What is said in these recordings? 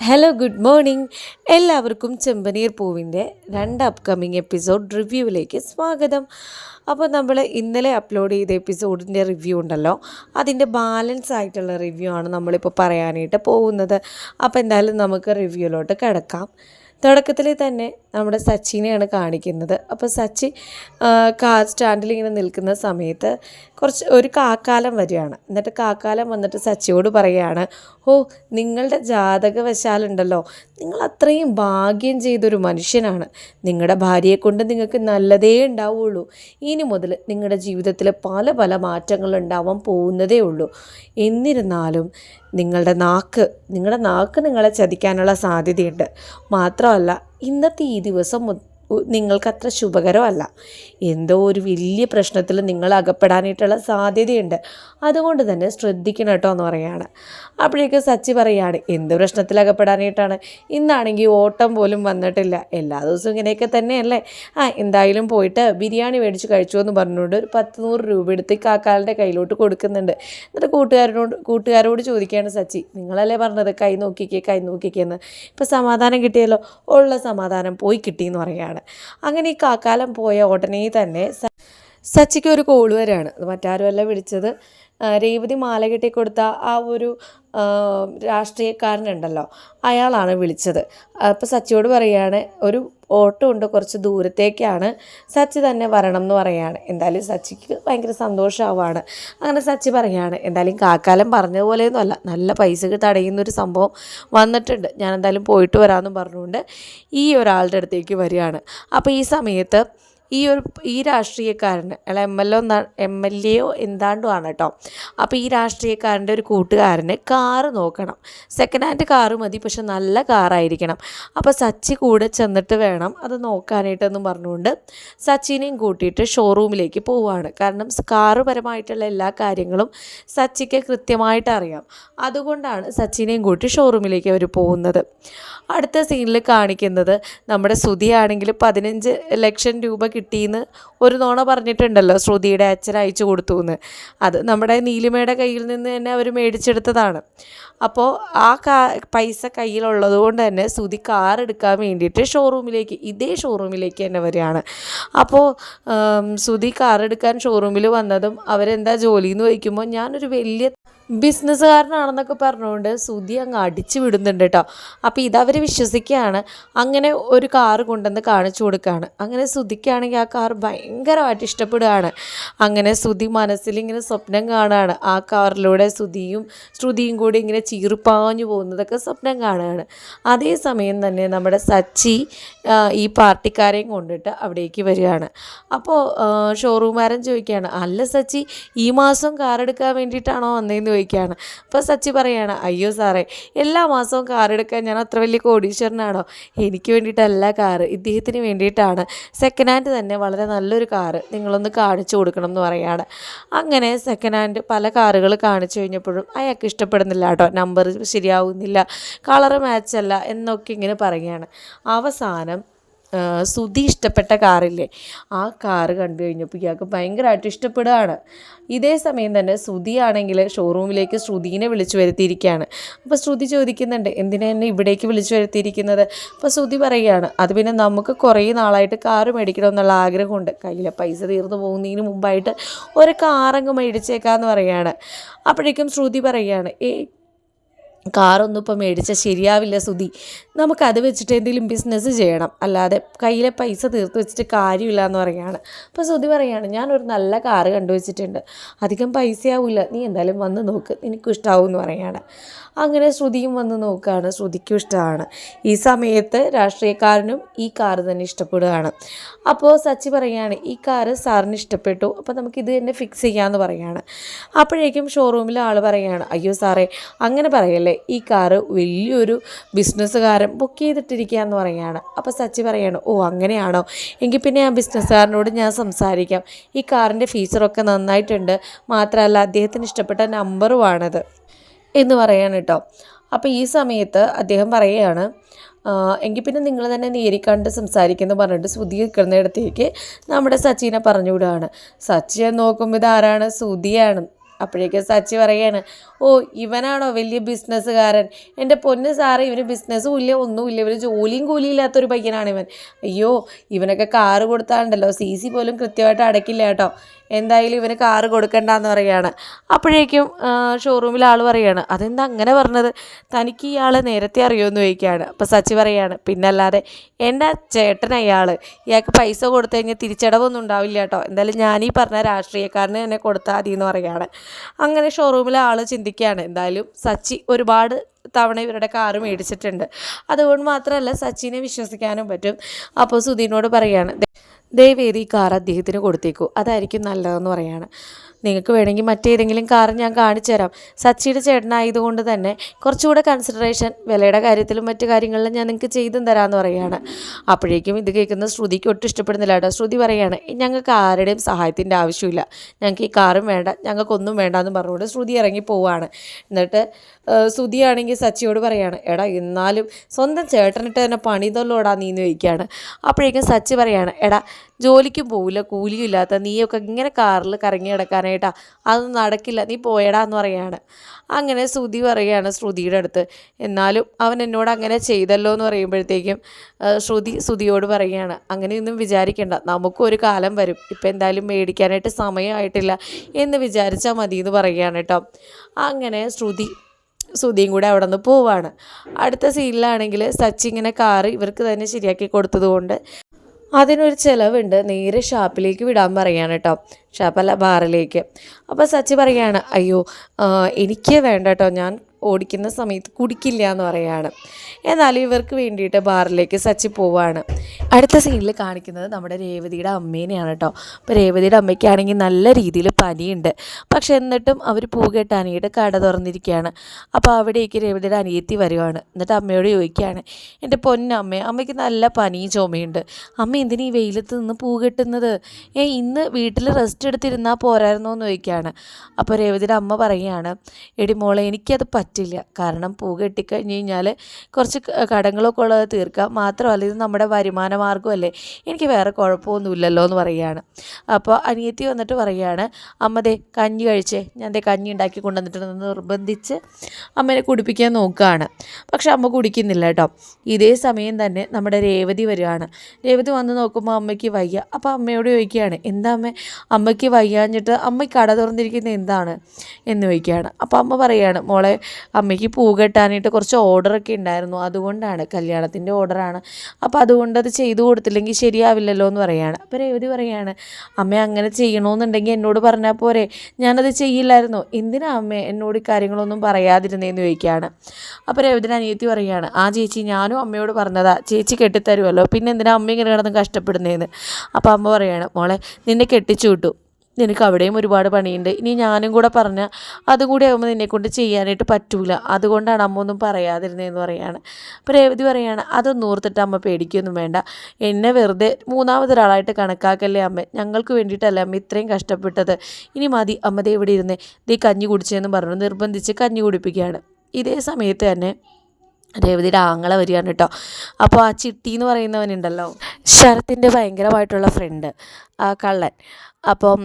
Hello good morning എല്ലാവർക്കും ചെമ്പനീർ പൂവിന്റെ രണ്ട് അപ്കമിങ് എപ്പിസോഡ് റിവ്യൂവിലേക്ക് സ്വാഗതം. അപ്പോൾ നമ്മൾ ഇന്നലെ അപ്ലോഡ് ചെയ്ത എപ്പിസോഡിന്റെ റിവ്യൂ ഉണ്ടല്ലോ. അതിന്റെ ബാലൻസ് ആയിട്ടുള്ള റിവ്യൂ ആണ് നമ്മളിപ്പോൾ പറയാനായിട്ട് പോകുന്നത്. അപ്പോൾ എന്തായാലും നമുക്ക് റിവ്യൂലോട്ട് കിടക്കാം. തുടക്കത്തിൽ തന്നെ നമ്മുടെ സച്ചിനെയാണ് കാണിക്കുന്നത്. അപ്പോൾ സച്ചി കാർ സ്റ്റാൻഡിൽ ഇങ്ങനെ നിൽക്കുന്ന സമയത്ത് കുറച്ച് ഒരു കാക്കാലം വരികയാണ്. എന്നിട്ട് കാക്കാലം വന്നിട്ട് സച്ചിയോട് പറയുകയാണ് ഓ നിങ്ങളുടെ ജാതകവശാലുണ്ടല്ലോ നിങ്ങൾ അത്രയും ഭാഗ്യം ചെയ്തൊരു മനുഷ്യനാണ്. നിങ്ങളുടെ ഭാര്യയെ കൊണ്ട് നിങ്ങൾക്ക് നല്ലതേ ഉണ്ടാവുള്ളൂ. ഇനി മുതൽ നിങ്ങളുടെ ജീവിതത്തിൽ പല പല മാറ്റങ്ങൾ ഉണ്ടാവാൻ പോകുന്നതേ ഉള്ളൂ. എന്നിരുന്നാലും നിങ്ങളുടെ നാക്ക് നിങ്ങളുടെ നാക്ക് നിങ്ങളെ ചതിക്കാനുള്ള സാധ്യതയുണ്ട്. മാത്രമല്ല ഇന്നത്തെ ഈ ദിവസം നിങ്ങൾക്കത്ര ശുഭകരമല്ല. എന്തോ ഒരു വലിയ പ്രശ്നത്തിൽ നിങ്ങൾ അകപ്പെടാനായിട്ടുള്ള സാധ്യതയുണ്ട്. അതുകൊണ്ട് തന്നെ ശ്രദ്ധിക്കണം കേട്ടോ എന്ന് പറയുകയാണ്. അപ്പോഴേക്ക് സച്ചി പറയുകയാണ് എന്ത് പ്രശ്നത്തിൽ അകപ്പെടാനായിട്ടാണ്? ഇന്നാണെങ്കിൽ ഓട്ടം പോലും വന്നിട്ടില്ല. എല്ലാ ദിവസവും ഇങ്ങനെയൊക്കെ തന്നെയല്ലേ? ആ എന്തായാലും പോയിട്ട് ബിരിയാണി മേടിച്ച് കഴിച്ചു എന്ന് പറഞ്ഞുകൊണ്ട് ഒരു പത്ത് നൂറ് രൂപ എടുത്ത് കാക്കാലിന്റെ കയ്യിലോട്ട് കൊടുക്കുന്നുണ്ട്. എന്നിട്ട് കൂട്ടുകാരനോട് കൂട്ടുകാരോട് ചോദിക്കുകയാണ് സച്ചി നിങ്ങളല്ലേ പറഞ്ഞത് കൈ നോക്കിക്കേ കൈ നോക്കിക്കേന്ന്? ഇപ്പം സമാധാനം കിട്ടിയല്ലോ? ഉള്ള സമാധാനം പോയി കിട്ടിയെന്ന് പറയാണ് അങ്ങനെ ഈ കാക്കാലം പോയ ഉടനെ തന്നെ സച്ചിക്ക് ഒരു കോൾ വരെയാണ്. അത് മറ്റാരുമല്ല വിളിച്ചത്. രേവതി മാല കെട്ടി കൊടുത്ത ആ ഒരു രാഷ്ട്രീയക്കാരനുണ്ടല്ലോ അയാളാണ് വിളിച്ചത്. അപ്പോൾ സച്ചിയോട് പറയുകയാണ് ഒരു ഓട്ടോ ഉണ്ട് കുറച്ച് ദൂരത്തേക്കാണ്. സച്ചി തന്നെ വരണം എന്ന് പറയാണ്. എന്തായാലും സച്ചിക്ക് ഭയങ്കര സന്തോഷമാവാണ് അങ്ങനെ സച്ചി പറയാണ് എന്തായാലും കാക്കാലം പറഞ്ഞ പോലെയൊന്നുമല്ല നല്ല പൈസക്ക് തടയുന്നൊരു സംഭവം വന്നിട്ടുണ്ട്. ഞാൻ എന്തായാലും പോയിട്ട് വരാമെന്ന് പറഞ്ഞുകൊണ്ട് ഈ ഒരാളുടെ അടുത്തേക്ക് വരികയാണ്. അപ്പോൾ ഈ സമയത്ത് ഈ ഒരു ഈ രാഷ്ട്രീയക്കാരന് അല്ല M L O M L എയോ എന്താണ്ടോ ആണ് കേട്ടോ അപ്പോൾ ഈ രാഷ്ട്രീയക്കാരന്റെ ഒരു കൂട്ടുകാരന് കാറ് നോക്കണം. സെക്കൻഡ് ഹാൻഡ് കാറ് മതി പക്ഷെ നല്ല കാറായിരിക്കണം. അപ്പോൾ സച്ചി കൂടെ ചെന്നിട്ട് വേണം അത് നോക്കാനായിട്ടെന്നും പറഞ്ഞുകൊണ്ട് സച്ചിനെയും കൂട്ടിയിട്ട് ഷോറൂമിലേക്ക് പോവുകയാണ് കാരണം കാറ് പരമായിട്ടുള്ള എല്ലാ കാര്യങ്ങളും സച്ചിക്ക് കൃത്യമായിട്ട് അറിയാം. അതുകൊണ്ടാണ് സച്ചിനെയും കൂട്ടി ഷോറൂമിലേക്ക് അവർ പോകുന്നത്. അടുത്ത സീനിൽ കാണിക്കുന്നത് നമ്മുടെ ശ്രുതിയാണെങ്കിൽ പതിനഞ്ച് ലക്ഷം രൂപ കിട്ടിയെന്ന് ഒരു നോണ പറഞ്ഞിട്ടുണ്ടല്ലോ ശ്രുതിയുടെ അച്ഛൻ അയച്ചു കൊടുത്തു എന്ന്. അത് നമ്മുടെ നീലിമയുടെ കയ്യിൽ നിന്ന് തന്നെ അവർ മേടിച്ചെടുത്തതാണ്. അപ്പോൾ ആ കാ പൈസ കയ്യിലുള്ളത് കൊണ്ട് തന്നെ ശ്രുതി കാർ എടുക്കാൻ വേണ്ടിയിട്ട് ഷോറൂമിലേക്ക് ഇതേ ഷോറൂമിലേക്ക് തന്നെ വരികയാണ്. അപ്പോൾ ശ്രുതി കാർ എടുക്കാൻ ഷോറൂമിൽ വന്നതും അവരെന്താ ജോലി എന്ന് ചോദിക്കുമ്പോൾ ഞാനൊരു വലിയ ബിസിനസ്സുകാരനാണെന്നൊക്കെ പറഞ്ഞുകൊണ്ട് സുധി അങ്ങ് അടിച്ചു വിടുന്നുണ്ട് കേട്ടോ. അപ്പോൾ ഇതവർ വിശ്വസിക്കുകയാണ്. അങ്ങനെ ഒരു കാറ് കൊണ്ടുവന്ന് കാണിച്ചു കൊടുക്കുകയാണ്. അങ്ങനെ സുധിക്കാണെങ്കിൽ ആ കാർ ഭയങ്കരമായിട്ട് ഇഷ്ടപ്പെടുകയാണ്. അങ്ങനെ സുധി മനസ്സിലിങ്ങനെ സ്വപ്നം കാണുകയാണ്. ആ കാറിലൂടെ സുധിയും ശ്രുതിയും കൂടി ഇങ്ങനെ ചീറിപ്പാഞ്ഞു പോകുന്നതൊക്കെ സ്വപ്നം കാണുകയാണ്. അതേസമയം തന്നെ നമ്മുടെ സച്ചി ഈ പാർട്ടിക്കാരെയും കൊണ്ടിട്ട് അവിടേക്ക് വരികയാണ്. അപ്പോൾ ഷോറൂമാരൻ ചോദിക്കുകയാണ് അല്ല സച്ചി ഈ മാസം കാർ എടുക്കാൻ വേണ്ടിയിട്ടാണോ വന്നതെന്ന് ചോദിക്കുകയാണ്. അപ്പോൾ സച്ചി പറയാണ് അയ്യോ സാറേ എല്ലാ മാസവും കാർ എടുക്കാൻ ഞാൻ അത്ര വലിയ കോടീശ്വരനാണോ? എനിക്ക് വേണ്ടിയിട്ടല്ല കാറ് ഇദ്ദേഹത്തിന് വേണ്ടിയിട്ടാണ്. സെക്കൻഡ് ഹാൻഡ് തന്നെ വളരെ നല്ലൊരു കാറ് നിങ്ങളൊന്ന് കാണിച്ചു കൊടുക്കണം എന്ന് പറയാണ്. അങ്ങനെ സെക്കൻഡ് ഹാൻഡ് പല കാറുകൾ കാണിച്ചു കഴിഞ്ഞപ്പോഴും അയാൾക്ക് ഇഷ്ടപ്പെടുന്നില്ല കേട്ടോ. നമ്പർ ശരിയാവുന്നില്ല കളറ് മാച്ചല്ല എന്നൊക്കെ ഇങ്ങനെ പറയുകയാണ് അവസാനം സുധി ഇഷ്ടപ്പെട്ട കാറില്ലേ? ആ കാറ് കണ്ടു കഴിഞ്ഞപ്പോൾ ഇയാൾക്ക് ഭയങ്കരമായിട്ട് ഇഷ്ടപ്പെടുകയാണ്. ഇതേ സമയം തന്നെ ശ്രുതി ആണെങ്കിൽ ഷോറൂമിലേക്ക് ശ്രുതിനെ വിളിച്ചു വരുത്തിയിരിക്കുകയാണ്. അപ്പോൾ ശ്രുതി ചോദിക്കുന്നുണ്ട് എന്തിനാ എന്നെ ഇവിടേക്ക് വിളിച്ചു വരുത്തിയിരിക്കുന്നത്? അപ്പോൾ ശ്രുതി പറയുകയാണ് അത് പിന്നെ നമുക്ക് കുറേ നാളായിട്ട് കാറ് മേടിക്കണമെന്നുള്ള ആഗ്രഹമുണ്ട്. കയ്യിലെ പൈസ തീർന്നു പോകുന്നതിന് മുമ്പായിട്ട് ഒരു കാറങ്ങ് മേടിച്ചേക്കാന്ന് പറയുകയാണ്. അപ്പോഴേക്കും ശ്രുതി പറയുകയാണ് ഏ കാറൊന്നും ഇപ്പം മേടിച്ചാൽ ശരിയാവില്ല സുധി. നമുക്കത് വെച്ചിട്ട് എന്തെങ്കിലും ബിസിനസ് ചെയ്യണം. അല്ലാതെ കയ്യിലെ പൈസ തീർത്ത് വെച്ചിട്ട് കാര്യമില്ല എന്ന് പറയുകയാണ് അപ്പോൾ സുധി പറയുകയാണ് ഞാനൊരു നല്ല കാറ് കണ്ടുവച്ചിട്ടുണ്ട്. അധികം പൈസയാവില്ല. നീ എന്തായാലും വന്ന് നോക്ക്. നിനക്കിഷ്ടാവും എന്ന് പറയുകയാണ് അങ്ങനെ ശ്രുതിയും വന്ന് നോക്കുകയാണ് ശ്രുതിക്കും ഇഷ്ടമാണ് ഈ സമയത്ത് രാഷ്ട്രീയക്കാരനും ഈ കാറ് തന്നെ ഇഷ്ടപ്പെടുകയാണ് അപ്പോൾ സച്ചി പറയുകയാണ് ഈ കാറ് സാറിന് ഇഷ്ടപ്പെട്ടു. അപ്പോൾ നമുക്ക് ഇത് തന്നെ ഫിക്സ് ചെയ്യാമെന്ന് പറയുകയാണ് അപ്പോഴേക്കും ഷോറൂമിലെ ആൾ പറയുകയാണ് അയ്യോ സാറേ അങ്ങനെ പറയല്ലേ? ഈ കാറ് വലിയൊരു ബിസിനസ്സുകാരൻ ബുക്ക് ചെയ്തിട്ടിരിക്കുക എന്ന് പറയുകയാണ് അപ്പോൾ സച്ചി പറയാണ് ഓ അങ്ങനെയാണോ? എങ്കിൽ പിന്നെ ആ ബിസിനസ്സുകാരനോട് ഞാൻ സംസാരിക്കാം. ഈ കാറിന്റെ ഫീച്ചറൊക്കെ നന്നായിട്ടുണ്ട്. മാത്രമല്ല അദ്ദേഹത്തിന് ഇഷ്ടപ്പെട്ട നമ്പറുമാണത് എന്ന് പറയാണ് കേട്ടോ. അപ്പോൾ ഈ സമയത്ത് അദ്ദേഹം പറയുകയാണ് എങ്കിൽ പിന്നെ നിങ്ങൾ തന്നെ നേരിൽ കണ്ട് സംസാരിക്കുന്നു പറഞ്ഞിട്ട് ശ്രുതി നിൽക്കുന്നിടത്തേക്ക് നമ്മുടെ സച്ചിനെ പറഞ്ഞു വിടുകയാണ് സച്ചിയെ നോക്കുമ്പോൾ ഇതാരാണ് ശ്രുതിയാണ്. അപ്പോഴേക്ക് സച്ചി പറയാണ് ഓ ഇവനാണോ വലിയ ബിസിനസ്സുകാരൻ? എന്റെ പൊന്ന് സാറേ ഇവന് ബിസിനസ്സും ഇല്ല ഒന്നുമില്ല. ഇവന് ജോലിയും കൂലിയും ഇല്ലാത്തൊരു പയ്യനാണ് ഇവൻ. അയ്യോ ഇവനൊക്കെ കാറ് കൊടുത്താണ്ടല്ലോ. സി സി പോലും കൃത്യമായിട്ട് അടയ്ക്കില്ല കേട്ടോ. എന്തായാലും ഇവന് കാറ് കൊടുക്കണ്ടെന്ന് പറയുകയാണ്. അപ്പോഴേക്കും ഷോറൂമിൽ ആൾ പറയുകയാണ് അതെന്താ അങ്ങനെ പറഞ്ഞത്? തനിക്ക് ഇയാൾ നേരത്തെ അറിയുമെന്ന് ചോദിക്കുകയാണ്. അപ്പോൾ സച്ചി പറയുകയാണ് പിന്നല്ലാതെ എന്റെ ചേട്ടൻ അയാൾ ഇയാൾക്ക് പൈസ കൊടുത്തു കഴിഞ്ഞാൽ തിരിച്ചടവൊന്നും ഉണ്ടാവില്ല കേട്ടോ. എന്തായാലും ഞാനീ പറഞ്ഞ രാഷ്ട്രീയക്കാരന് തന്നെ കൊടുത്താൽ മതി എന്ന് പറയുകയാണ്. അങ്ങനെ ഷോറൂമിലെ ആൾ ചിന്തിക്കുകയാണ് എന്തായാലും സച്ചി ഒരുപാട് തവണ ഇവരുടെ കാറ് മേടിച്ചിട്ടുണ്ട്. അതുകൊണ്ട് മാത്രമല്ല സച്ചിനെ വിശ്വസിക്കാനും പറ്റും. അപ്പോൾ സുധീനോട് പറയാണ് ദയവേത് ഈ കാർ അദ്ദേഹത്തിന് കൊടുത്തേക്കൂ. അതായിരിക്കും നല്ലതെന്ന് പറയാണ്. നിങ്ങൾക്ക് വേണമെങ്കിൽ മറ്റേതെങ്കിലും കാർ ഞാൻ കാണിച്ചു തരാം. സച്ചിയുടെ ചേട്ടനായതുകൊണ്ട് തന്നെ കുറച്ചുകൂടെ കൺസിഡറേഷൻ വിലയുടെ കാര്യത്തിലും മറ്റു കാര്യങ്ങളിലും ഞാൻ നിങ്ങൾക്ക് ചെയ്തും തരാമെന്ന് പറയുകയാണ്. അപ്പോഴേക്കും ഇത് കേൾക്കുന്ന ശ്രുതിക്ക് ഒട്ടും ഇഷ്ടപ്പെടുന്നില്ല കേട്ടോ. ശ്രുതി പറയുകയാണ് ഞങ്ങൾക്ക് ആരുടെയും സഹായത്തിന്റെ ആവശ്യമില്ല. ഞങ്ങൾക്ക് ഈ കാറും വേണ്ട. ഞങ്ങൾക്കൊന്നും വേണ്ട എന്ന് പറഞ്ഞുകൊണ്ട് ശ്രുതി ഇറങ്ങി പോവുകയാണ് എന്നിട്ട് ശ്രുതിയാണെങ്കിൽ സച്ചിയോട് പറയാണ് എടാ എന്നാലും സ്വന്തം ചേട്ടനിട്ട് തന്നെ പണിതല്ലോടാ നീ എന്ന് ചോദിക്കുകയാണ്. അപ്പോഴേക്കും സച്ചി പറയാണ് എടാ ജോലിക്കും പോവില്ല കൂലിയും ഇല്ലാത്ത നീയൊക്കെ ഇങ്ങനെ കാറിൽ കറങ്ങി കിടക്കാനായിട്ടാ അതൊന്നും നടക്കില്ല നീ പോയടാ എന്ന് പറയാണ്. അങ്ങനെ ശ്രുതി പറയുകയാണ് ശ്രുതിയുടെ അടുത്ത്. എന്നാലും അവൻ എന്നോട് അങ്ങനെ ചെയ്തല്ലോ എന്ന് പറയുമ്പോഴത്തേക്കും ശ്രുതി ശ്രുതിയോട് പറയുകയാണ് അങ്ങനെയൊന്നും വിചാരിക്കേണ്ട നമുക്കൊരു കാലം വരും. ഇപ്പം എന്തായാലും മേടിക്കാനായിട്ട് സമയമായിട്ടില്ല എന്ന് വിചാരിച്ചാൽ മതി എന്ന് പറയുകയാണ് കേട്ടോ. അങ്ങനെ ശ്രുതി ശ്രുതിയും കൂടെ അവിടെ നിന്ന് പോവാണ്. അടുത്ത സീനിലാണെങ്കിൽ സച്ചി ഇങ്ങനെ കാറ് ഇവർക്ക് തന്നെ ശരിയാക്കി കൊടുത്തതുകൊണ്ട് അതിനൊരു ചിലവുണ്ട്. നേരെ ഷാപ്പിലേക്ക് വിടാൻ പറയാണ് കേട്ടോ ഷാപ്പല്ല ബാറിലേക്ക്. അപ്പോൾ സച്ചി പറയുകയാണ് അയ്യോ എനിക്ക് വേണ്ട കേട്ടോ ഞാൻ ഓടിക്കുന്ന സമയത്ത് കുടിക്കില്ല എന്ന് പറയുകയാണ്. എന്നാൽ ഇവർക്ക് വേണ്ടിയിട്ട് ബാറിലേക്ക് സച്ചി പോവാണ്. അടുത്ത സീനിൽ കാണിക്കുന്നത് നമ്മുടെ രേവതിയുടെ അമ്മേനെയാണ് കേട്ടോ അപ്പോൾ രേവതിയുടെ അമ്മയ്ക്കാണെങ്കിൽ നല്ല രീതിയിൽ പനിയുണ്ട്. പക്ഷെ എന്നിട്ടും അവർ പൂ കെട്ടാനായിട്ട് കട തുറന്നിരിക്കുകയാണ്. അപ്പോൾ അവിടേക്ക് രേവതിയുടെ അനിയത്തി വരുവാണ്. എന്നിട്ട് അമ്മയോട് ചോദിക്കുകയാണ് എന്റെ പൊന്നമ്മ അമ്മയ്ക്ക് നല്ല പനിയും ചുമയുണ്ട്. അമ്മ എന്തിനാ വെയിലത്ത് നിന്ന് പൂ കെട്ടുന്നത്? ഏ ഇന്ന് വീട്ടിൽ റെസ്റ്റ് എടുത്തിരുന്നാൽ പോരായിരുന്നോ? എന്ന് ചോദിക്കുകയാണ്. അപ്പോൾ രേവതിയുടെ അമ്മ പറയുകയാണ് എടി മോളെ എനിക്കത് പറ്റില്ല. കാരണം പൂ കെട്ടിക്കഴിഞ്ഞ് കഴിഞ്ഞാൽ കുറച്ച് കടങ്ങളൊക്കെ ഉള്ളത് തീർക്കാം. മാത്രമല്ല ഇത് നമ്മുടെ വരുമാന മാർഗമല്ലേ? എനിക്ക് വേറെ കുഴപ്പമൊന്നുമില്ലല്ലോ എന്ന് പറയുകയാണ്. അപ്പോൾ അനിയത്തി വന്നിട്ട് പറയുകയാണ് അമ്മതേ കഞ്ഞി കഴിച്ചേ. ഞാൻ ദേ കഞ്ഞി ഉണ്ടാക്കി കൊണ്ടുവന്നിട്ട് നിർബന്ധിച്ച് അമ്മേനെ കുടിപ്പിക്കാൻ നോക്കുകയാണ്. പക്ഷെ അമ്മ കുടിക്കുന്നില്ല കേട്ടോ. ഇതേ സമയം തന്നെ നമ്മുടെ രേവതി വരികയാണ്. രേവതി വന്ന് നോക്കുമ്പോൾ അമ്മയ്ക്ക് വയ്യ. അപ്പോൾ അമ്മയോട് ചോദിക്കുകയാണ് എന്താ അമ്മ? അമ്മയ്ക്ക് വയ്യാഞ്ഞിട്ട് അമ്മ കട തുറന്നിരിക്കുന്നത് എന്താണ്? എന്ന് ചോദിക്കുകയാണ്. അപ്പോൾ അമ്മ പറയുകയാണ് മോളെ അമ്മയ്ക്ക് പൂ കെട്ടാനായിട്ട് കുറച്ച് ഓർഡറൊക്കെ ഉണ്ടായിരുന്നു. അതുകൊണ്ടാണ് കല്യാണത്തിന്റെ ഓർഡറാണ്. അപ്പോൾ അതുകൊണ്ട് അത് ചെയ്തു കൊടുത്തില്ലെങ്കിൽ ശരിയാവില്ലല്ലോ എന്ന് പറയുകയാണ് അപ്പോൾ രേവതി പറയുകയാണ് അമ്മ അങ്ങനെ ചെയ്യണമെന്നുണ്ടെങ്കിൽ എന്നോട് പറഞ്ഞാൽ പോരെ. ഞാനത് ചെയ്യില്ലായിരുന്നു. എന്തിനാ അമ്മ എന്നോട് കാര്യങ്ങളൊന്നും പറയാതിരുന്നേന്ന് ചോദിക്കുകയാണ്. അപ്പോൾ രേവതിന്റെ അനിയത്തി പറയുകയാണ് ആ ചേച്ചി ഞാനും അമ്മയോട് പറഞ്ഞതാ. ചേച്ചി കെട്ടിത്തരുമല്ലോ. പിന്നെ എന്തിനാ അമ്മ ഇങ്ങനെ കിടന്ന് കഷ്ടപ്പെടുന്നതെന്ന് അപ്പോൾ അമ്മ പറയുകയാണ് മോളെ നിന്നെ കെട്ടിച്ചു വിട്ടു. നിനക്ക് അവിടെയും ഒരുപാട് പണിയുണ്ട്. ഇനി ഞാനും കൂടെ പറഞ്ഞാൽ അതും കൂടി ആകുമ്പോൾ നിന്നെക്കൊണ്ട് ചെയ്യാനായിട്ട് പറ്റൂല. അതുകൊണ്ടാണ് അമ്മ ഒന്നും പറയാതിരുന്നതെന്ന് പറയാണ്. അപ്പോൾ രേവതി പറയാണ് അതൊന്നും ഓർത്തിട്ട് അമ്മ പേടിക്കൊന്നും വേണ്ട. എന്നെ വെറുതെ മൂന്നാമതൊരാളായിട്ട് കണക്കാക്കല്ലേ അമ്മ. ഞങ്ങൾക്ക് വേണ്ടിയിട്ടല്ല അമ്മ ഇത്രയും കഷ്ടപ്പെട്ടത്. ഇനി മതി അമ്മ ദേ ഇവിടെ ഇരുന്നേ. ദേ കഞ്ഞി കുടിച്ചതെന്ന് പറഞ്ഞു. നിർബന്ധിച്ച് കഞ്ഞി കുടിപ്പിക്കുകയാണ്. ഇതേ സമയത്ത് തന്നെ രേവതിയുടെ ആങ്ങളെ വരികയാണ് കേട്ടോ. അപ്പോൾ ആ ചിട്ടി എന്ന് പറയുന്നവനുണ്ടല്ലോ ശരത്തിന്റെ ഭയങ്കരമായിട്ടുള്ള ഫ്രണ്ട് ആ കള്ളൻ. അപ്പം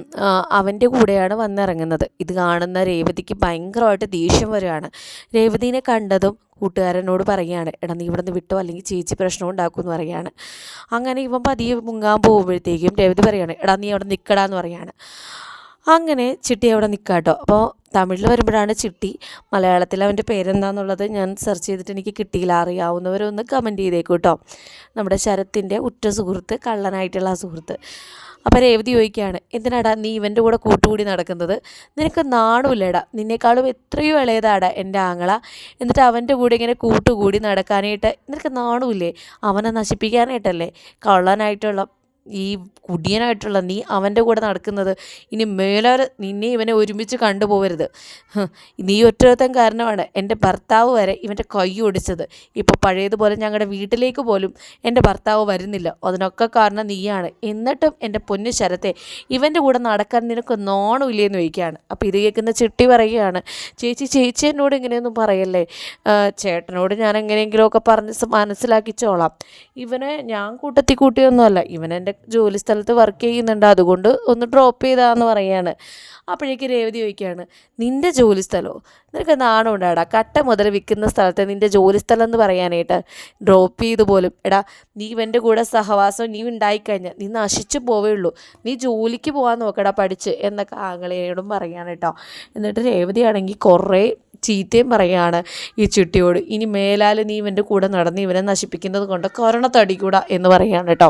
അവന്റെ കൂടെയാണ് വന്നിറങ്ങുന്നത്. ഇത് കാണുന്ന രേവതിക്ക് ഭയങ്കരമായിട്ട് ദേഷ്യം വരികയാണ്. രേവതിനെ കണ്ടതും കൂട്ടുകാരനോട് പറയുകയാണ് എടാ നീ ഇവിടെ നിന്ന് വിട്ടോ? അല്ലെങ്കിൽ ചേച്ചി പ്രശ്നം ഉണ്ടാക്കും എന്ന് പറയുകയാണ്. അങ്ങനെ ഇവൻ പതിയെ മുങ്ങാൻ പോകുമ്പോഴത്തേക്കും രേവതി പറയുകയാണ് എടാ നീ അവിടെ നിൽക്കടാന്ന് പറയുകയാണ്. അങ്ങനെ ചിട്ടി അവിടെ നിൽക്കുക കേട്ടോ അപ്പോൾ തമിഴിൽ വരുമ്പോഴാണ് ചിട്ടി. മലയാളത്തിൽ അവന്റെ പേരെന്താണെന്നുള്ളത് ഞാൻ സെർച്ച് ചെയ്തിട്ട് എനിക്ക് കിട്ടിയില്ല. അറിയാവുന്നവരൊന്ന് കമന്റ് ചെയ്തേക്കും കേട്ടോ നമ്മുടെ ശരത്തിന്റെ ഉറ്റ സുഹൃത്ത് കള്ളനായിട്ടുള്ള ആ സുഹൃത്ത്. അപ്പം രേവതി ചോദിക്കുകയാണ് എന്തിനാടാ നീ ഇവന്റെ കൂടെ കൂട്ടുകൂടി നടക്കുന്നത്? നിനക്ക് നാണുമില്ലടാ? നിന്നേക്കാളും എത്രയോ ഇളയതാടാ എന്റെ ആങ്ങള. എന്നിട്ട് അവന്റെ കൂടെ ഇങ്ങനെ കൂട്ടുകൂടി നടക്കാനായിട്ട് നിനക്ക് നാണുമില്ലേ? അവനെ നശിപ്പിക്കാനായിട്ടല്ലേ? കള്ളനായിട്ടുള്ള ഈ കുടിയനായിട്ടുള്ള നീ അവന്റെ കൂടെ നടക്കുന്നത്. ഇനി മേലെ നിന്നെ ഇവനെ ഒരുമിച്ച് കണ്ടുപോകരുത് നീ ഒറ്റത്തൻ കാരണമാണ് എന്റെ ഭർത്താവ് വരെ ഇവന്റെ കൈ ഒടിച്ചത്. ഇപ്പോൾ പഴയതുപോലെ ഞങ്ങളുടെ വീട്ടിലേക്ക് പോലും എന്റെ ഭർത്താവ് വരുന്നില്ല. അതിനൊക്കെ കാരണം നീയാണ്. എന്നിട്ടും എന്റെ പൊന്നു ശരത്തെ ഇവന്റെ കൂടെ നടക്കാൻ നിനക്ക് നാണമില്ലേന്ന് ചോദിക്കുകയാണ്. അപ്പോൾ ഇത് കേൾക്കുന്ന ചിട്ടി പറയുകയാണ് ചേച്ചി ചേച്ചി എന്നോട് ഇങ്ങനെയൊന്നും പറയല്ലേ? ചേട്ടനോട് ഞാൻ എങ്ങനെയെങ്കിലുമൊക്കെ പറഞ്ഞ് മനസ്സിലാക്കിച്ചോളാം. ഇവനെ ഞാൻ കൂട്ടത്തി കൂട്ടിയൊന്നുമല്ല. ഇവൻ എന്റെ ജോലി സ്ഥലത്ത് വർക്ക് ചെയ്യുന്നുണ്ട്. അതുകൊണ്ട് ഒന്ന് ഡ്രോപ്പ് ചെയ്താന്ന് പറയാണ്. അപ്പോഴേക്ക് രേവതി ചോദിക്കുകയാണ് നിന്റെ ജോലി സ്ഥലമോ നിനക്ക് നാണം ഉണ്ടാടാ കട്ട മുതൽ വിൽക്കുന്ന സ്ഥലത്തെ നിന്റെ ജോലി സ്ഥലം എന്ന് പറയാനായിട്ട്. ഡ്രോപ്പ് ചെയ്തു പോലും. എടാ നീ ഇവന്റെ കൂടെ സഹവാസം നീ ഉണ്ടായിക്കഴിഞ്ഞാൽ നീ നശിച്ചു പോവേ ഉള്ളൂ നീ ജോലിക്ക് പോകാൻ നോക്കടാ പഠിച്ച് എന്നൊക്കെ ആങ്ങളയോടും പറയാണ് കേട്ടോ. എന്നിട്ട് രേവതിയാണെങ്കിൽ കുറേ ചീത്തയും പറയാണ് ഈ ചുട്ടിയോട്. ഇനി മേലാൽ നീ ഇവന്റെ കൂടെ നടന്ന് ഇവനെ നശിപ്പിക്കുന്നത് കൊണ്ട് കൊറോണ തടികൂടാ എന്ന് പറയാണ് കേട്ടോ.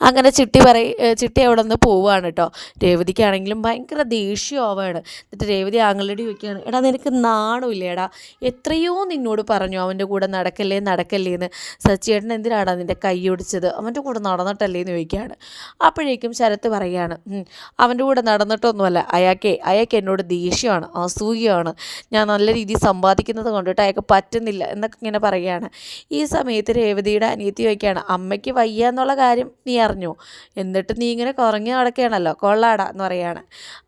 അങ്ങനെ ചിട്ടി പറയ ചിട്ടി അവിടെ നിന്ന് പോവുകയാണ് കേട്ടോ രേവതിക്കാണെങ്കിലും ഭയങ്കര ദേഷ്യമാവാണ്. എന്നിട്ട് രേവതി ആങ്ങളുടെ ചോദിക്കുകയാണ് എടാ നിനക്ക് നാണുമില്ലേടാ എത്രയോ നിന്നോട് പറഞ്ഞു അവന്റെ കൂടെ നടക്കല്ലേ നടക്കല്ലേ എന്ന്. സച്ചിയേട്ടൻ എന്തിനാടാ നിന്റെ കൈ ഒടിച്ചത്? അവന്റെ കൂടെ നടന്നിട്ടല്ലേ എന്ന് ചോദിക്കുകയാണ്. അപ്പോഴേക്കും ശരത്ത് പറയുകയാണ് "ഉം, അവന്റെ കൂടെ നടന്നിട്ടൊന്നുമല്ല. അയാൾക്ക് അയാൾക്ക് എന്നോട് ദേഷ്യമാണ് അസൂയയാണ്. ഞാൻ നല്ല രീതിയിൽ സമ്പാദിക്കുന്നത് കൊണ്ടിട്ട് അയാൾക്ക് പറ്റുന്നില്ല എന്നൊക്കെ ഇങ്ങനെ പറയുകയാണ്. ഈ സമയത്ത് രേവതിയുടെ അനിയത്തി ചോദിക്കുകയാണ് അമ്മയ്ക്ക് വയ്യ എന്നുള്ള കാര്യം നീ അറിഞ്ഞോ. എന്നിട്ട് നീ ഇങ്ങനെ കുറഞ്ഞു നടക്കുകയാണല്ലോ കൊള്ളാട എന്ന് പറയാണ്.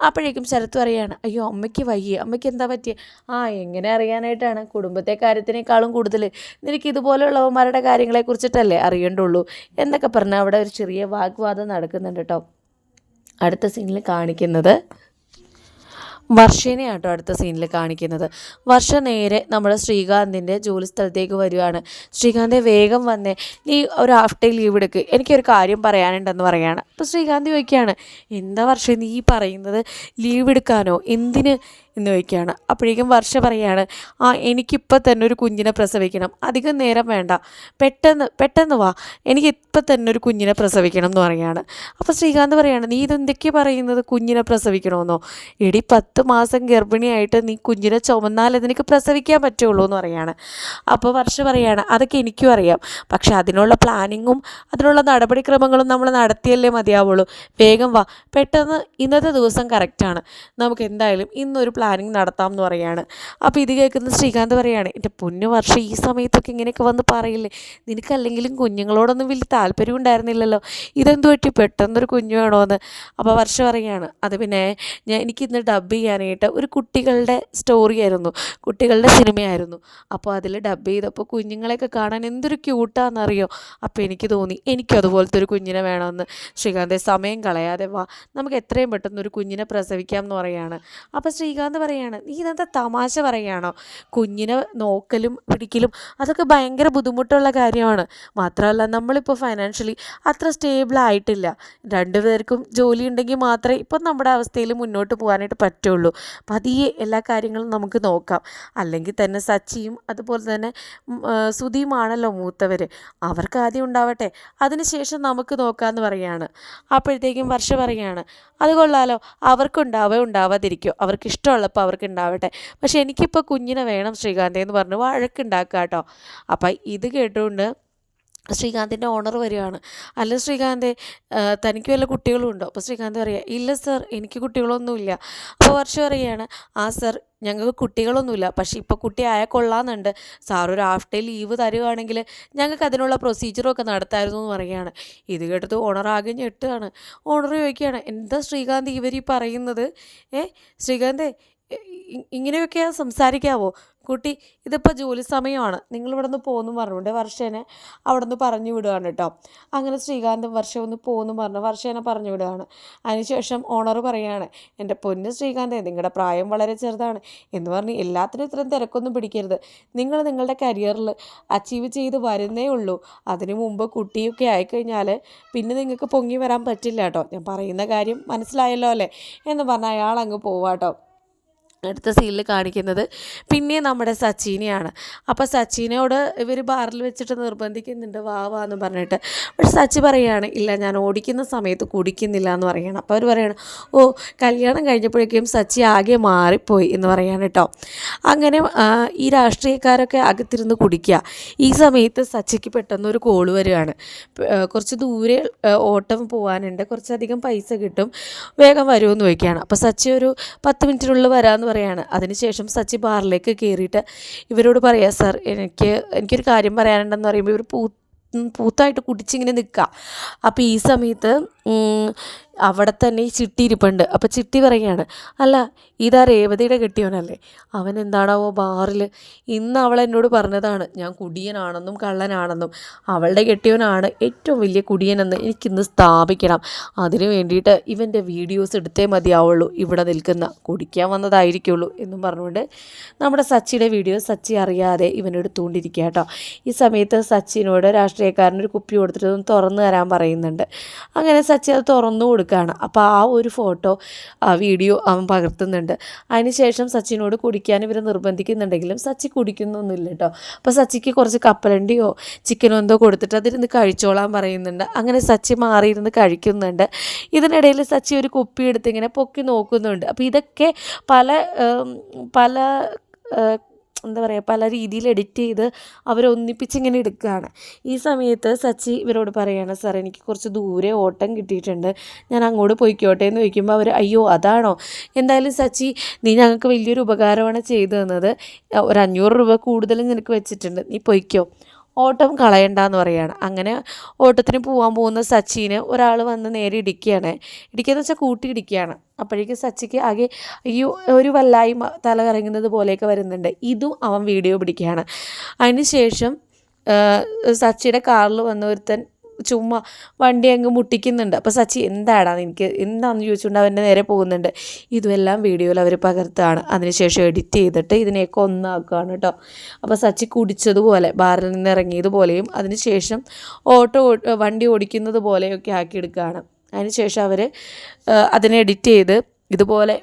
അപ്പോഴേക്കും ശരത്ത് പറയാണ് അയ്യോ അമ്മയ്ക്ക് വയ്യ അമ്മയ്ക്ക് എന്താ പറ്റിയ? ആ എങ്ങനെ അറിയാനായിട്ടാണ് കുടുംബത്തെ കാര്യത്തിനേക്കാളും കൂടുതൽ നിനക്ക് ഇതുപോലെയുള്ളവന്മാരുടെ കാര്യങ്ങളെക്കുറിച്ചിട്ടല്ലേ അറിയണ്ടുള്ളൂ എന്നൊക്കെ പറഞ്ഞാൽ അവിടെ ഒരു ചെറിയ വാഗ്വാദം നടക്കുന്നുണ്ട് കേട്ടോ. അടുത്ത സീനിൽ കാണിക്കുന്നത് വർഷേനെ ആട്ടോ അടുത്ത സീനിൽ കാണിക്കുന്നത്. വർഷ നേരെ നമ്മുടെ ശ്രീകാന്തിന്റെ ജോലി സ്ഥലത്തേക്ക് വരികയാണ്. ശ്രീകാന്തെ വേഗം വന്നേ നീ ഒരു ഹാഫ് ഡേ ലീവ് എടുക്ക് എനിക്കൊരു കാര്യം പറയാനുണ്ടെന്ന് പറയുകയാണ് അപ്പോൾ ശ്രീകാന്ത് ചോദിക്കുകയാണ് എന്താ വർഷം നീ പറയുന്നത്? ലീവ് എടുക്കാനോ? എന്തിന് എന്ന് ചോദിക്കുകയാണ് അപ്പോഴേക്കും വർഷ പറയാണ് ആ എനിക്കിപ്പോൾ തന്നെ ഒരു കുഞ്ഞിനെ പ്രസവിക്കണം. അധികം നേരം വേണ്ട. പെട്ടെന്ന് പെട്ടെന്ന് വാ. എനിക്ക് ഇപ്പം തന്നെ ഒരു കുഞ്ഞിനെ പ്രസവിക്കണം എന്ന് പറയുകയാണ് അപ്പോൾ ശ്രീകാന്ത് പറയാണ് നീ ഇതെന്തൊക്കെ പറയുന്നത്? കുഞ്ഞിനെ പ്രസവിക്കണമെന്നോ? എടി പത്ത് മാസം ഗർഭിണിയായിട്ട് നീ കുഞ്ഞിനെ ചുമന്നാൽ നിനക്ക് പ്രസവിക്കാൻ പറ്റുള്ളൂ എന്ന് പറയാണ്. അപ്പോൾ വർഷ പറയാണ് അതൊക്കെ എനിക്കും അറിയാം. പക്ഷേ അതിനുള്ള പ്ലാനിങ്ങും അതിനുള്ള നടപടിക്രമങ്ങളും നമ്മൾ നടത്തിയല്ലേ മതിയാവുള്ളൂ. വേഗം വാ. പെട്ടെന്ന് ഇന്നത്തെ ദിവസം കറക്റ്റാണ്. നമുക്ക് എന്തായാലും ഇന്നൊരു പ്ലാനിങ് നടത്താം എന്ന് പറയാണ്. അപ്പോൾ ഇത് കേൾക്കുന്ന ശ്രീകാന്ത് പറയാണ് എന്റെ പൊന്നു വർഷം ഈ സമയത്തൊക്കെ ഇങ്ങനെയൊക്കെ വന്ന് പറയില്ലേ? നിനക്കല്ലെങ്കിലും കുഞ്ഞുങ്ങളോടൊന്നും വലിയ താല്പര്യം ഉണ്ടായിരുന്നില്ലല്ലോ? ഇതെന്തു പറ്റി? പെട്ടെന്നൊരു കുഞ്ഞു വേണോന്ന്? അപ്പോൾ വർഷം പറയാണ് അത് പിന്നെ ഞാൻ എനിക്കിന്ന് ഡബ് ചെയ്യാനായിട്ട് ഒരു കുട്ടികളുടെ സ്റ്റോറി ആയിരുന്നു കുട്ടികളുടെ സിനിമയായിരുന്നു. അപ്പോൾ അതിൽ ഡബ് ചെയ്തപ്പോൾ കുഞ്ഞുങ്ങളെയൊക്കെ കാണാൻ എന്തൊരു ക്യൂട്ടാണെന്നറിയോ അപ്പോൾ എനിക്ക് തോന്നി എനിക്കും അതുപോലത്തെ ഒരു കുഞ്ഞിനെ വേണമെന്ന് ശ്രീകാന്തെ സമയം കളയാതെ വാ നമുക്ക് എത്രയും പെട്ടെന്ന് ഒരു കുഞ്ഞിനെ പ്രസവിക്കാം എന്ന് പറയാണ്. അപ്പോൾ ശ്രീകാന്ത് പറയാണ്? നീ ഇതെന്താ തമാശ പറയുകയാണോ കുഞ്ഞിനെ നോക്കലും പിടിക്കലും അതൊക്കെ ഭയങ്കര ബുദ്ധിമുട്ടുള്ള കാര്യമാണ്. മാത്രമല്ല നമ്മളിപ്പോൾ ഫൈനാൻഷ്യലി അത്ര സ്റ്റേബിൾ ആയിട്ടില്ല. രണ്ടുപേർക്കും ജോലി ഉണ്ടെങ്കിൽ മാത്രമേ ഇപ്പം നമ്മുടെ അവസ്ഥയിൽ മുന്നോട്ട് പോകാനായിട്ട് പറ്റുള്ളൂ. പതിയെ എല്ലാ കാര്യങ്ങളും നമുക്ക് നോക്കാം. അല്ലെങ്കിൽ തന്നെ സച്ചിയും അതുപോലെ തന്നെ സുധിയുമാണല്ലോ മൂത്തവർ അവർക്ക് ആദ്യം ഉണ്ടാവട്ടെ. അതിനുശേഷം നമുക്ക് നോക്കാമെന്ന് പറയാണ്. അപ്പോഴത്തേക്കും വർഷ പറയാണ് അത് കൊള്ളാലോ. അവർക്കുണ്ടാവേ ഉണ്ടാവാതിരിക്കോ. അവർക്ക് ഇഷ്ടമുള്ളപ്പോൾ അവർക്ക് ഉണ്ടാവട്ടെ പക്ഷെ എനിക്കിപ്പോൾ കുഞ്ഞിനെ വേണം ശ്രീകാന്തേ എന്ന് പറഞ്ഞു വഴക്കുണ്ടാക്കുക കേട്ടോ. അപ്പം ഇത് കേട്ടുകൊണ്ട് ശ്രീകാന്തിന്റെ ഓണർ വരികയാണ്. അല്ല ശ്രീകാന്തെ തനിക്ക് വല്ല കുട്ടികളും ഉണ്ടോ? അപ്പോൾ ശ്രീകാന്ത് പറയുക ഇല്ല സർ എനിക്ക് കുട്ടികളൊന്നുമില്ല. അപ്പോൾ വർഷം പറയുകയാണ് ആ സർ ഞങ്ങൾക്ക് കുട്ടികളൊന്നുമില്ല. പക്ഷേ ഇപ്പോൾ കുട്ടി ആയ കൊള്ളാമെന്നുണ്ട്. സാർ ഒരു ഹാഫ് ഡേ ലീവ് തരുവാണെങ്കിൽ ഞങ്ങൾക്ക് അതിനുള്ള പ്രൊസീജിയറൊക്കെ നടത്തായിരുന്നു എന്ന് പറയുകയാണ്. ഇത് കേട്ടത് ഓണർ ആകെ ഞെട്ടുകയാണ്. ഓണർ ചോദിക്കുകയാണ് എന്താ ശ്രീകാന്ത് ഇവർ ഈ പറയുന്നത്? ഏ ശ്രീകാന്തേ ഇങ്ങനെയൊക്കെയാ സംസാരിക്കാവോ? കുട്ടി ഇതിപ്പോൾ ജോലി സമയമാണ്. നിങ്ങൾ ഇവിടെ നിന്ന് പോകുന്നു പറഞ്ഞുകൊണ്ട് വർഷേനെ അവിടെ നിന്ന് പറഞ്ഞു വിടുകയാണ് കേട്ടോ. അങ്ങനെ ശ്രീകാന്തും വർഷം ഒന്ന് പോകുന്നു പറഞ്ഞു വർഷേനെ പറഞ്ഞു വിടുകയാണ്. അതിനുശേഷം ഓണർ പറയുകയാണ് എന്റെ പൊന്ന് ശ്രീകാന്തേ നിങ്ങളുടെ പ്രായം വളരെ ചെറുതാണ് എന്ന് പറഞ്ഞ് എല്ലാത്തിനും ഇത്രയും തിരക്കൊന്നും പിടിക്കരുത്. നിങ്ങൾ നിങ്ങളുടെ കരിയറിൽ അച്ചീവ് ചെയ്ത് വരുന്നേ ഉള്ളൂ. അതിനു മുമ്പ് കുട്ടിയൊക്കെ ആയിക്കഴിഞ്ഞാൽ പിന്നെ നിങ്ങൾക്ക് പൊങ്ങി വരാൻ പറ്റില്ല കേട്ടോ. ഞാൻ പറയുന്ന കാര്യം മനസ്സിലായല്ലോ അല്ലേ? എന്ന് പറഞ്ഞ് അയാൾ അങ്ങ് പോവാട്ടോ അടുത്ത സീനിൽ കാണിക്കുന്നത് പിന്നെ നമ്മുടെ സച്ചിനെയാണ്. അപ്പോൾ സച്ചിനോട് ഇവർ ബാറിൽ വെച്ചിട്ട് നിർബന്ധിക്കുന്നുണ്ട് വാ വാ എന്ന് പറഞ്ഞിട്ട്. പക്ഷെ സച്ചി പറയുകയാണ് ഇല്ല ഞാൻ ഓടിക്കുന്ന സമയത്ത് കുടിക്കുന്നില്ല എന്ന് പറയണം. അപ്പോൾ അവർ പറയണം ഓ കല്യാണം കഴിഞ്ഞപ്പോഴേക്കും സച്ചി ആകെ മാറിപ്പോയി എന്ന് പറയാണ് കേട്ടോ. അങ്ങനെ ഈ രാഷ്ട്രീയക്കാരൊക്കെ അകത്തിരുന്ന് കുടിക്കുക. ഈ സമയത്ത് സച്ചിക്ക് പെട്ടെന്ന് ഒരു കോൾ വരികയാണ്. കുറച്ച് ദൂരെ ഓട്ടം പോകാനുണ്ട് കുറച്ചധികം പൈസ കിട്ടും. വേഗം വരുമെന്ന് ചോദിക്കുകയാണ്. അപ്പോൾ സച്ചി ഒരു പത്ത് മിനിറ്റിനുള്ളിൽ വരാമെന്ന് പറയാണ്. അതിനുശേഷം സച്ചി ബാറിലേക്ക് കയറിയിട്ട് ഇവരോട് പറയാം സർ എനിക്ക് എനിക്കൊരു കാര്യം പറയാനുണ്ടെന്ന് പറയുമ്പോൾ ഇവർ പൂ പൂത്തായിട്ട് കുടിച്ചിങ്ങനെ നിൽക്കുക അപ്പോൾ ഈ സമയത്ത് അവിടെ തന്നെ ഈ ചിട്ടി ഇരിപ്പുണ്ട്. അപ്പോൾ ചിട്ടി പറയുകയാണ് അല്ല ഇതാ രേവതിയുടെ കെട്ടിയവനല്ലേ? അവൻ എന്താണാവോ ബാറിൽ ഇന്ന് അവൾ എന്നോട് പറഞ്ഞതാണ് ഞാൻ കുടിയനാണെന്നും കള്ളനാണെന്നും. അവളുടെ കെട്ടിയവനാണ് ഏറ്റവും വലിയ കുടിയനെന്ന് എനിക്കിന്ന് സ്ഥാപിക്കണം. അതിനു വേണ്ടിയിട്ട് ഇവന്റെ വീഡിയോസ് എടുത്തേ മതിയാവുള്ളൂ ഇവിടെ നിൽക്കുന്ന. കുടിക്കാൻ വന്നതായിരിക്കുള്ളൂ എന്നും പറഞ്ഞുകൊണ്ട് നമ്മുടെ സച്ചിയുടെ വീഡിയോ സച്ചി അറിയാതെ ഇവനെടുത്തുകൊണ്ടിരിക്കുക കേട്ടോ. ഈ സമയത്ത് സച്ചിനോട് രാഷ്ട്രീയക്കാരനൊരു കുപ്പി കൊടുത്തിട്ട് തുറന്നു തരാൻ പറയുന്നുണ്ട്. അങ്ങനെ സച്ചി അത് തുറന്നു കൊടുക്കുകയാണ്. അപ്പോൾ ആ ഒരു ഫോട്ടോ ആ വീഡിയോ അവൻ പകർത്തുന്നുണ്ട്. അതിനുശേഷം സച്ചിനോട് കുടിക്കാൻ ഇവർ നിർബന്ധിക്കുന്നുണ്ടെങ്കിലും സച്ചി കുടിക്കുന്നൊന്നുമില്ല കേട്ടോ. അപ്പോൾ സച്ചിക്ക് കുറച്ച് കപ്പലണ്ടിയോ ചിക്കനോ എന്തോ കൊടുത്തിട്ട് അതിരുന്ന് കഴിച്ചോളാൻ പറയുന്നുണ്ട്. അങ്ങനെ സച്ചി മാറിയിരുന്ന് കഴിക്കുന്നുണ്ട്. ഇതിനിടയിൽ സച്ചി ഒരു കുപ്പി എടുത്ത് ഇങ്ങനെ പൊക്കി നോക്കുന്നുണ്ട്. അപ്പോൾ ഇതൊക്കെ പല പല എന്താ പറയുക പല രീതിയിൽ എഡിറ്റ് ചെയ്ത് അവരൊന്നിപ്പിച്ചിങ്ങനെ എടുക്കുകയാണ് ഈ സമയത്ത് സച്ചി ഇവരോട് പറയുകയാണ് സാർ എനിക്ക് കുറച്ച് ദൂരെ ഓട്ടം കിട്ടിയിട്ടുണ്ട്. ഞാൻ അങ്ങോട്ട് പോയിക്കോട്ടെ എന്ന് ചോദിക്കുമ്പോൾ അവർ അയ്യോ അതാണോ? എന്തായാലും സച്ചി നീ ഞങ്ങൾക്ക് വലിയൊരു ഉപകാരമാണ് ചെയ്തു തന്നത് ഒരു അഞ്ഞൂറ് രൂപ കൂടുതൽ നിനക്ക് വെച്ചിട്ടുണ്ട്. നീ പൊയ്ക്കോ. ഓട്ടം കളയണ്ടെന്ന് പറയുകയാണ് അങ്ങനെ ഓട്ടത്തിന് പോകാൻ പോകുന്ന സച്ചിന് ഒരാൾ വന്ന് നേരെ ഇടിക്കുകയാണ് ഇടിക്കുകയെന്ന് വെച്ചാൽ കൂട്ടി ഇടിക്കുകയാണ് അപ്പോഴേക്കും സച്ചിക്ക് ആകെ ഈ ഒരു വല്ലായ്മ തല കറങ്ങുന്നത് പോലെയൊക്കെ വരുന്നുണ്ട്. ഇതും അവൻ വീഡിയോ പിടിക്കുകയാണ്. അതിന് ശേഷം സച്ചിയുടെ കാറിൽ വന്ന ഒരുത്തൻ ചുമ്മാ വണ്ടി അങ്ങ് മുട്ടിക്കുന്നുണ്ട്. അപ്പോൾ സച്ചി എന്താടാ എനിക്ക് എന്താണെന്ന് ചോദിച്ചുകൊണ്ട് അവന്റെ നേരെ പോകുന്നുണ്ട്. ഇതുമെല്ലാം വീഡിയോയിൽ അവർ പകർത്താണ്. അതിനുശേഷം എഡിറ്റ് ചെയ്തിട്ട് ഇതിനെയൊക്കെ ഒന്നാക്കുകയാണ് കേട്ടോ അപ്പോൾ സച്ചി കുടിച്ചതുപോലെ ബാറിൽ നിന്ന് ഇറങ്ങിയതുപോലെയും അതിനുശേഷം ഓട്ടോ വണ്ടി ഓടിക്കുന്നത് പോലെയൊക്കെ ആക്കിയെടുക്കുകയാണ് അതിനുശേഷം അവർ അതിനെ എഡിറ്റ് ചെയ്ത് ഇതുപോലെ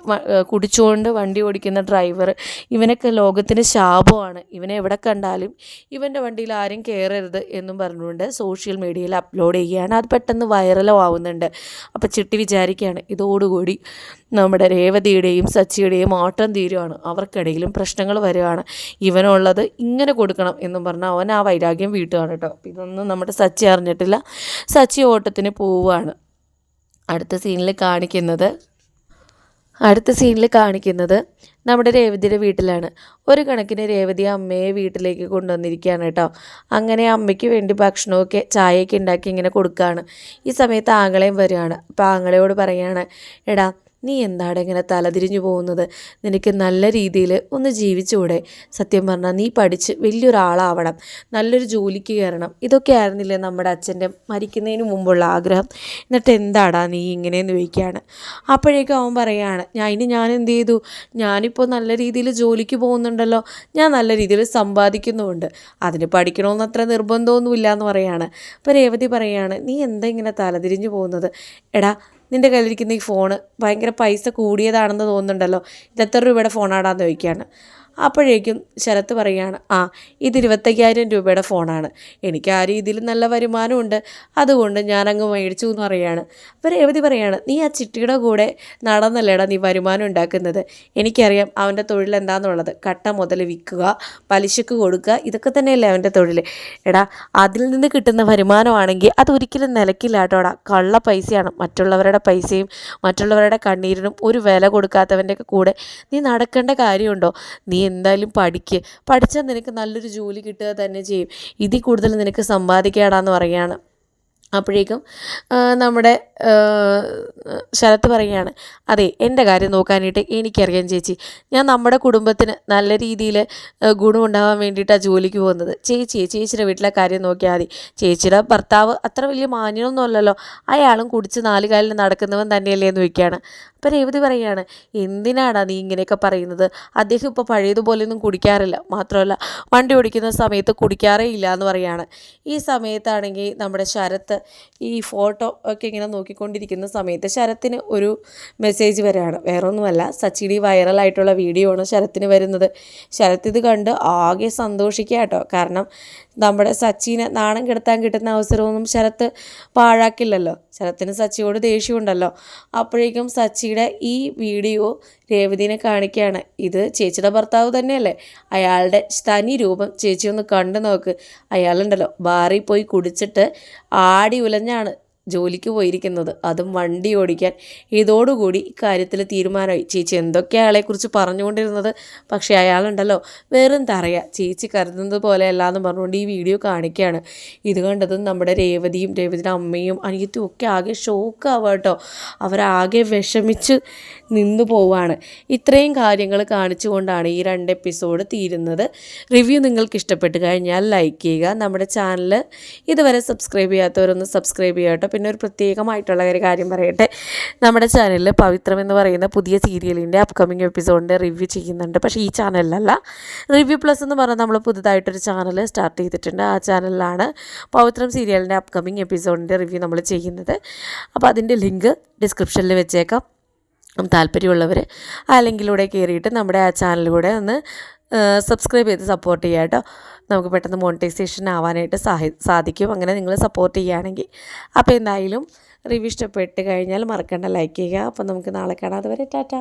കുടിച്ചുകൊണ്ട് വണ്ടി ഓടിക്കുന്ന ഡ്രൈവർ ഇവനൊക്കെ ലോകത്തിന് ശാപമാണ്. ഇവനെ എവിടെ കണ്ടാലും ഇവന്റെ വണ്ടിയിൽ ആരും കയറരുത് എന്നും പറഞ്ഞുകൊണ്ട് സോഷ്യൽ മീഡിയയിൽ അപ്ലോഡ് ചെയ്യുകയാണ്. അത് പെട്ടെന്ന് വൈറലോ ആവുന്നുണ്ട്. അപ്പോൾ ചിട്ടി വിചാരിക്കുകയാണ്. ഇതോടുകൂടി നമ്മുടെ രേവതിയുടെയും സച്ചിയുടെയും ഓട്ടം തീരുവാണ്. അവർക്കിടയിലും പ്രശ്നങ്ങൾ വരുവാണ്. ഇവനുള്ളത് ഇങ്ങനെ കൊടുക്കണം എന്നും പറഞ്ഞാൽ അവൻ ആ വൈരാഗ്യം വീട്ടുകയാണ് കേട്ടോ. ഇതൊന്നും നമ്മുടെ സച്ചി അറിഞ്ഞിട്ടില്ല. സച്ചി ഓട്ടത്തിന് പോവുകയാണ് അടുത്ത സീനിൽ കാണിക്കുന്നത് അടുത്ത സീനിൽ കാണിക്കുന്നത് നമ്മുടെ രേവതിയുടെ വീട്ടിലാണ്. ഒരു കണക്കിന് രേവതി അമ്മയെ വീട്ടിലേക്ക് കൊണ്ടുവന്നിരിക്കുകയാണ് കേട്ടോ. അങ്ങനെ അമ്മയ്ക്ക് വേണ്ടി ഭക്ഷണമൊക്കെ ചായയൊക്കെ ഉണ്ടാക്കി ഇങ്ങനെ കൊടുക്കുകയാണ്. ഈ സമയത്ത് ആങ്ങളെയും വരികയാണ്. അപ്പോൾ ആങ്ങളയോട് പറയുകയാണ് എടാ നീ എന്താണ് ഇങ്ങനെ തലതിരിഞ്ഞു പോകുന്നത്? നിനക്ക് നല്ല രീതിയിൽ ഒന്ന് ജീവിച്ചുകൂടെ. സത്യം പറഞ്ഞാൽ നീ പഠിച്ച് വലിയൊരാളാവണം. നല്ലൊരു ജോലിക്ക് കയറണം. ഇതൊക്കെ ആയിരുന്നില്ലേ നമ്മുടെ അച്ഛന്റെ മരിക്കുന്നതിന് മുമ്പുള്ള ആഗ്രഹം? എന്നിട്ട് എന്താടാ നീ ഇങ്ങനെയെന്ന് ചോദിക്കുകയാണ്. അപ്പോഴേക്കും അവൻ പറയുകയാണ് ഞാൻ ഇനി ഞാൻ എന്ത് ചെയ്തു? ഞാനിപ്പോൾ നല്ല രീതിയിൽ ജോലിക്ക് പോകുന്നുണ്ടല്ലോ. ഞാൻ നല്ല രീതിയിൽ സമ്പാദിക്കുന്നുമുണ്ട്. അതിന് പഠിക്കണമെന്ന് അത്ര നിർബന്ധമൊന്നുമില്ല എന്ന് പറയാണ് അപ്പോൾ രേവതി പറയാണ് നീ എന്താ ഇങ്ങനെ തലതിരിഞ്ഞു പോകുന്നത്? എടാ നിന്റെ കയ്യിലിരിക്കുന്ന ഈ ഫോണ് ഭയങ്കര പൈസ കൂടിയതാണെന്ന് തോന്നുന്നുണ്ടല്ലോ. ഇത് എത്ര രൂപയുടെ ഫോണാടാന്ന് ചോദിക്കുകയാണ്. അപ്പോഴേക്കും ശരത്ത് പറയുകയാണ് ആ ഇത് ഇരുപത്തയ്യായിരം രൂപയുടെ ഫോണാണ്. എനിക്ക് ആ രീതിയിൽ നല്ല വരുമാനമുണ്ട്. അതുകൊണ്ട് ഞാനങ്ങ് മേടിച്ചു എന്ന് പറയുകയാണ്. അപ്പോൾ രേവതി പറയാണ് നീ ആ ചിട്ടിയുടെ കൂടെ നടന്നല്ലേടാ നീ വരുമാനം ഉണ്ടാക്കുന്നത്? എനിക്കറിയാം അവന്റെ തൊഴിൽ എന്താണെന്നുള്ളത് കട്ട മുതൽ വിൽക്കുക പലിശക്ക് കൊടുക്കുക ഇതൊക്കെ തന്നെയല്ലേ അവന്റെ തൊഴിൽ. എടാ അതിൽ നിന്ന് കിട്ടുന്ന വരുമാനമാണെങ്കിൽ അതൊരിക്കലും നിലക്കില്ല കേട്ടോടാ കള്ള പൈസയാണ്. മറ്റുള്ളവരുടെ പൈസയും മറ്റുള്ളവരുടെ കണ്ണീരിനും ഒരു വില കൊടുക്കാത്തവന്റെയൊക്കെ കൂടെ നീ നടക്കേണ്ട കാര്യമുണ്ടോ? നീ എന്തായാലും പഠിക്ക്. പഠിച്ചാൽ നിനക്ക് നല്ലൊരു ജോലി കിട്ടുക തന്നെ ചെയ്യും. ഇതിൽ കൂടുതൽ നിനക്ക് സമ്പാദിക്കാടാന്ന് പറയുകയാണ്. അപ്പോഴേക്കും നമ്മുടെ ശരത്ത് പറയുകയാണ് അതെ എന്റെ കാര്യം നോക്കാനായിട്ട് എനിക്കറിയാം ചേച്ചി. ഞാൻ നമ്മുടെ കുടുംബത്തിന് നല്ല രീതിയിൽ ഗുണമുണ്ടാവാൻ വേണ്ടിയിട്ടാണ് ജോലിക്ക് പോകുന്നത്. ചേച്ചി ചേച്ചിയുടെ വീട്ടിലെ കാര്യം നോക്കിയാൽ മതി. ചേച്ചിയുടെ ഭർത്താവ് അത്ര വലിയ മാന്യമൊന്നുമല്ലല്ലോ അയാളും കുടിച്ച് നാല് കാലിൽ നടക്കുന്നവൻ തന്നെയല്ലേ എന്ന് ചോദിക്കുകയാണ്. അപ്പോൾ രേവതി പറയുകയാണ് എന്തിനാടാ നീ ഇങ്ങനെയൊക്കെ പറയുന്നത്? അദ്ദേഹം ഇപ്പോൾ പഴയതുപോലെയൊന്നും കുടിക്കാറില്ല. മാത്രമല്ല വണ്ടി ഓടിക്കുന്ന സമയത്ത് കുടിക്കാറേ ഇല്ല എന്ന് പറയുകയാണ് ഈ സമയത്താണെങ്കിൽ നമ്മുടെ ശരത്ത് ഈ ഫോട്ടോ ഒക്കെ ഇങ്ങനെ നോക്കിക്കൊണ്ടിരിക്കുന്ന സമയത്ത് ശരത്തിന് ഒരു മെസ്സേജ് വരികയാണ് വേറെ ഒന്നുമല്ല സച്ചിടി വൈറലായിട്ടുള്ള വീഡിയോ ആണ് ശരത്തിന് വരുന്നത്. ശരത്ത് ഇത് കണ്ട് ആകെ സന്തോഷിക്കുക കേട്ടോ കാരണം നമ്മുടെ സച്ചിനെ നാണം കെടുത്താൻ കിട്ടുന്ന അവസരമൊന്നും ശരത്ത് പാഴാക്കില്ലല്ലോ. ശരത്തിന് സച്ചിയോട് ദേഷ്യമുണ്ടല്ലോ. അപ്പോഴേക്കും സച്ചിയുടെ ഈ വീഡിയോ രേവതിനെ കാണിക്കുകയാണ്. ഇത് ചേച്ചിയുടെ ഭർത്താവ് തന്നെയല്ലേ? അയാളുടെ തനി രൂപം ചേച്ചി ഒന്ന് കണ്ടു നോക്ക്. അയാളുണ്ടല്ലോ ബാറിൽ പോയി കുടിച്ചിട്ട് ആടി ഉലഞ്ഞാണ്. ജോലിക്ക് പോയിരിക്കുന്നത്. അതും വണ്ടി ഓടിക്കാൻ. ഇതോടുകൂടി കാര്യത്തിൽ തീരുമാനമായി. ചേച്ചി എന്തൊക്കെ അയാളെക്കുറിച്ച് പറഞ്ഞുകൊണ്ടിരുന്നത്? പക്ഷേ അയാളുണ്ടല്ലോ. വെറും തറയ. ചേച്ചി കരുതുന്നത് പോലെ അല്ലാന്ന് പറഞ്ഞുകൊണ്ട് ഈ വീഡിയോ കാണിക്കുകയാണ് ഇത് കണ്ടതും നമ്മുടെ രേവതിയും രേവതിയുടെ അമ്മയും അനിയത്തും ഒക്കെ ആകെ ഷോക്കാവുക കേട്ടോ. അവരാകെ വിഷമിച്ച് നിന്നു പോവാണ് ഇത്രയും കാര്യങ്ങൾ കാണിച്ചുകൊണ്ടാണ് ഈ രണ്ട് എപ്പിസോഡ് തീരുന്നത്. റിവ്യൂ നിങ്ങൾക്ക് ഇഷ്ടപ്പെട്ട് കഴിഞ്ഞാൽ ലൈക്ക് ചെയ്യുക. നമ്മുടെ ചാനൽ ഇതുവരെ സബ്സ്ക്രൈബ് ചെയ്യാത്തവരൊന്ന് സബ്സ്ക്രൈബ് ചെയ്യുക കേട്ടോ പിന്നെ ഒരു പ്രത്യേകമായിട്ടുള്ള ഒരു കാര്യം പറയട്ടെ. നമ്മുടെ ചാനലിൽ പവിത്രം എന്ന് പറയുന്ന പുതിയ സീരിയലിന്റെ അപ്കമിങ് എപ്പിസോഡിന്റെ റിവ്യൂ ചെയ്യുന്നുണ്ട്. പക്ഷേ ഈ ചാനലിലല്ല റിവ്യൂ പ്ലസ് എന്ന് പറഞ്ഞാൽ നമ്മൾ പുതുതായിട്ടൊരു ചാനൽ സ്റ്റാർട്ട് ചെയ്തിട്ടുണ്ട്. ആ ചാനലിലാണ് പവിത്രം സീരിയലിന്റെ അപ്കമിങ് എപ്പിസോഡിന്റെ റിവ്യൂ നമ്മൾ ചെയ്യുന്നത്. അപ്പോൾ അതിന്റെ ലിങ്ക് ഡിസ്ക്രിപ്ഷനിൽ വെച്ചേക്കാം. താല്പര്യമുള്ളവർ ആ ലിങ്കിലൂടെ കയറിയിട്ട് നമ്മുടെ ആ ചാനലിലൂടെ ഒന്ന് സബ്സ്ക്രൈബ് ചെയ്ത് സപ്പോർട്ട് ചെയ്യാം കേട്ടോ നമുക്ക് പെട്ടെന്ന് മോണിറ്റൈസേഷൻ ആവാനായിട്ട് സാഹി സാധിക്കും. അങ്ങനെ നിങ്ങൾ സപ്പോർട്ട് ചെയ്യുകയാണെങ്കിൽ അപ്പോൾ എന്തായാലും റിവ്യൂ ഇഷ്ടപ്പെട്ട് കഴിഞ്ഞാൽ മറക്കണ്ട. ലൈക്ക് ചെയ്യുക. അപ്പോൾ നമുക്ക് നാളെ കാണാതെ വരെ ടാറ്റ.